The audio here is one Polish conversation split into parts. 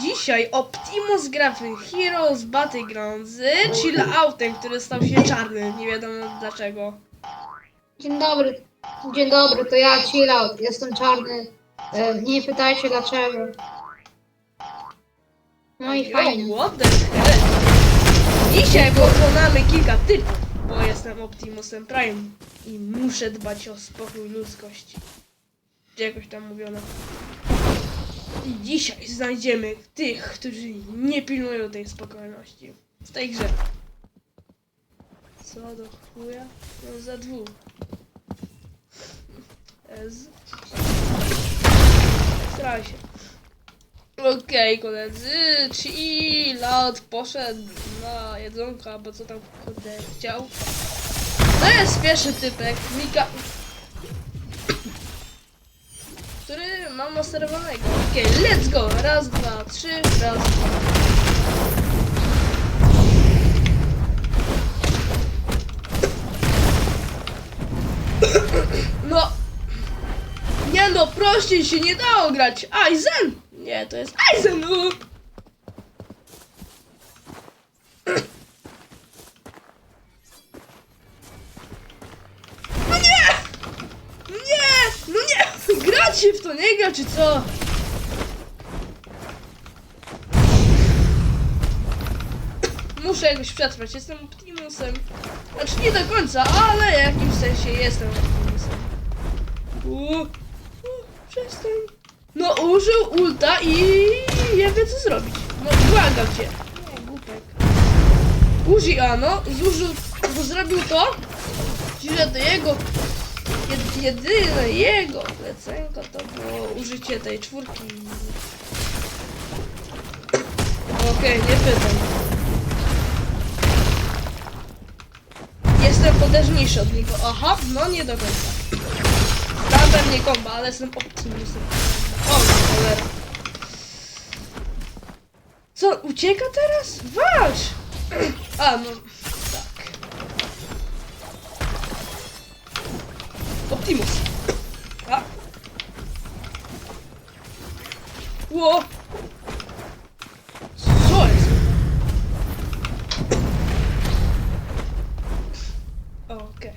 Dzisiaj Optimus gra w Heroes Battlegrounds z chilloutem, który stał się czarny. Nie wiadomo dlaczego. Dzień dobry. Dzień dobry, to ja Chillout. Jestem czarny. E, nie pytajcie dlaczego. No i fajnie. O, what the hell? Dzisiaj pokonamy kilka typów, bo jestem Optimusem Prime i muszę dbać o spokój ludzkości. Czy jakoś tam mówiono. I dzisiaj znajdziemy tych, którzy nie pilnują tej spokojności w tej grze. Co do chuja? No za dwóch. Straj się. Okej, koledzy, chill out, poszedł na jedzonko, albo co tam kurde chciał. To jest pierwszy typek, Mika... Który mam masterowanego. Okej, let's go! Raz, dwa, trzy, raz, dwa. No! Nie no, prościej się nie dało grać! Aizen! Nie, to jest Aizen! no. No nie! No nie! No nie! Grać gra, czy co? Muszę jakoś przetrwać, jestem Optimusem. Znaczy nie do końca, ale w jakimś sensie jestem Optimusem. U, u, przestań. No użył ulta i nie wie co zrobić. No błagam cię. Nie, głupek. Użyj ano, zużył, bo zrobił to, że do jego, jed, jedyne jego plecenko to było użycie tej czwórki. Okej, nie pytam. Jestem potężniejszy od niego. Aha, no nie do końca. Tam pewnie komba, ale jestem optymistem. O, cholera. Co, ucieka teraz? Walcz! A, no, Optimus. A. Ło! Co jest? Okej.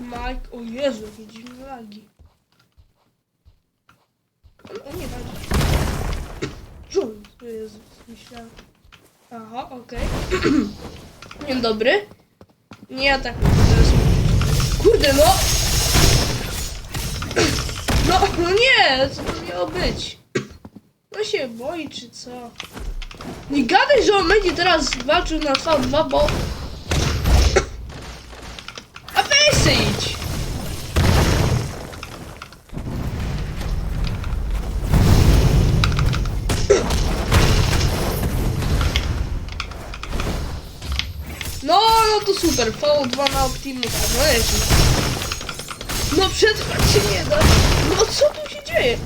Mike, o Jezu, dziwne lagi. O, nie walczy. John, o Jezu, myślałem. Aha, okej. Dzień dobry. Nie atakuj, teraz Kurde, no! No, no nie, co to miało być? No się boi, czy co? Nie gadaj, że on będzie teraz walczył na V2, bo... A weź idź! No, no to super, V2 na Optimusa, no jest. No przetrwać się nie da. No co tu się dzieje?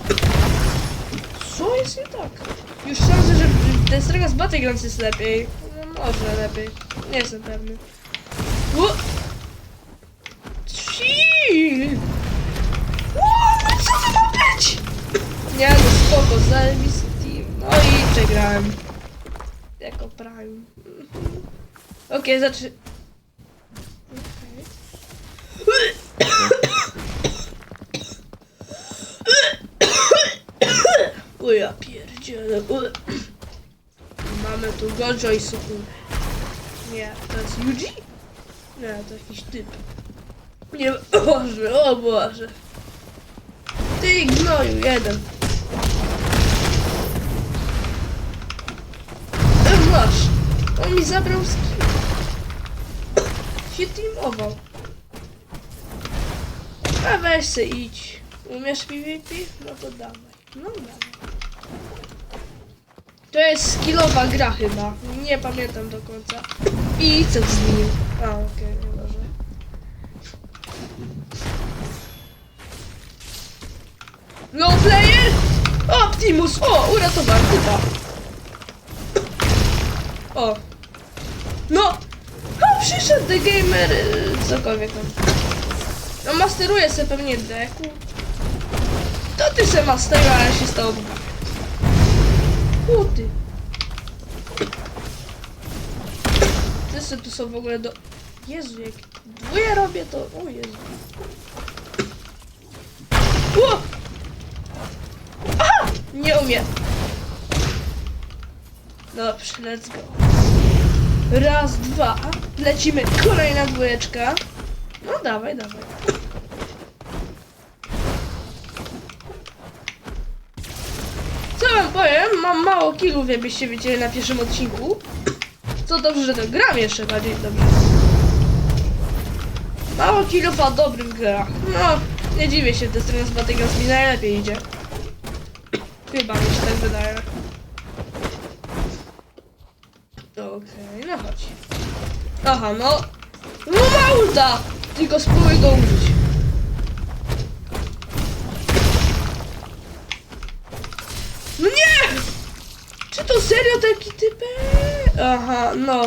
Co jest nie tak? Już sądzę, że ten Straga z Battlegrounds jest lepiej. No może lepiej. Nie jestem pewny. O! Chill! O, no co to ma być? Nie no spoko, zajebisty team. No i przegrałem. Jako prime. Okej, zaczy... ja pierdzielę. Mamy tu Gojo i Sukun. Nie, to jest Yuji? Nie, to jakiś typ. Nie, Boże, o Boże. Ty gnoju, jeden. E, masz. On mi zabrał skin. Się teamował. A weź se idź. Umiesz PvP? No to dawaj. No dawaj. To jest skillowa gra chyba. Nie pamiętam do końca. I co z nim? A, okej, okay, może. No player! Optimus! O, uratowałem typa. O. No! O, przyszedł The Gamer, y, cokolwiek tam. No masteruje sobie pewnie deku. To ty se masteruje, ale się z tobą. Buty. Wszyscy tu są w ogóle do... Jezu, jak dwóje robię, to... O Jezu. Ło! Aha! Nie umiem. Dobrze, let's go. Raz, dwa. Lecimy. Kolejna dwójeczka. No dawaj, dawaj. Co wam powiem? Mam mało killów, jakbyście wiedzieli na pierwszym odcinku. Co dobrze, że to gram jeszcze bardziej dobrze. Mało killów, a dobrych grach. No, nie dziwię się, te strony z Battlegrounds mi najlepiej idzie. Chyba mi się tak wydaje. Okej, no chodź. Aha, no. No! Tylko spróbuj go użyć. Serio taki typ? Aha, no.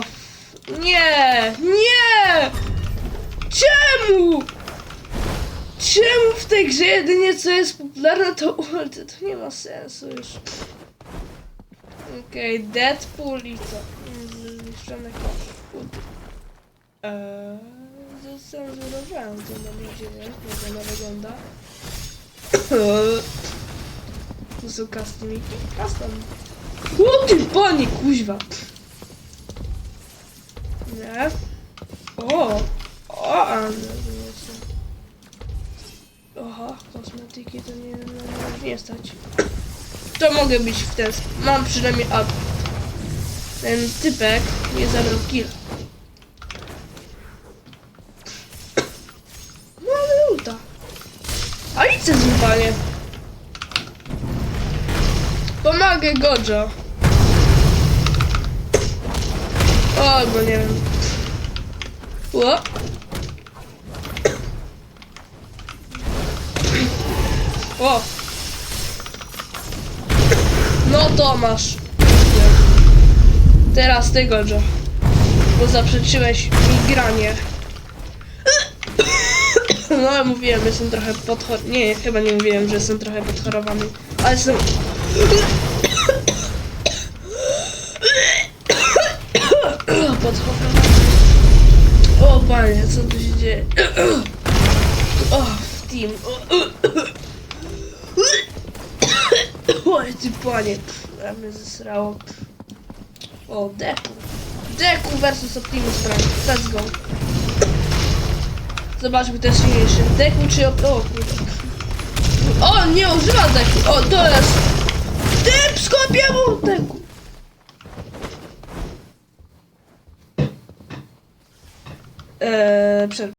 Nie! Nie! Czemu? Czemu w tej grze jedynie co jest popularne to ulty? To nie ma sensu już. Okej, Deadpool i co? Zniszczone kosz. Eee, zacenzurowałem to mam nadzieję, jak ona wygląda. To są customiki? Custom. Ty panie, kuźwa! Nie? O! O, a nie, to nie są. Aha, kosmetyki to nie, nie, nie stać. To mogę być w ten. Mam przynajmniej up. Ten typek nie zabrał kill. No ale ulta. A idź z Pomagę Gojo. O, bo nie wiem. O. O. No to masz. Teraz ty Gojo. Bo zaprzeczyłeś mi granie. No ja mówiłem, że jestem trochę podchor... Nie, chyba nie mówiłem, że jestem trochę podchorowany. Ale jestem... Podchorowany. O panie, co tu się dzieje? O, w team. Oj, ty panie. Ja mnie zesrało. O, Deku. Deku versus Optimus Prime. Let's go. Zobaczmy, jest silniejszy. Deku czy Op... O. O, nie używa Deku. O, to jest... Typ skopiemu Deku. Eee, przerwa.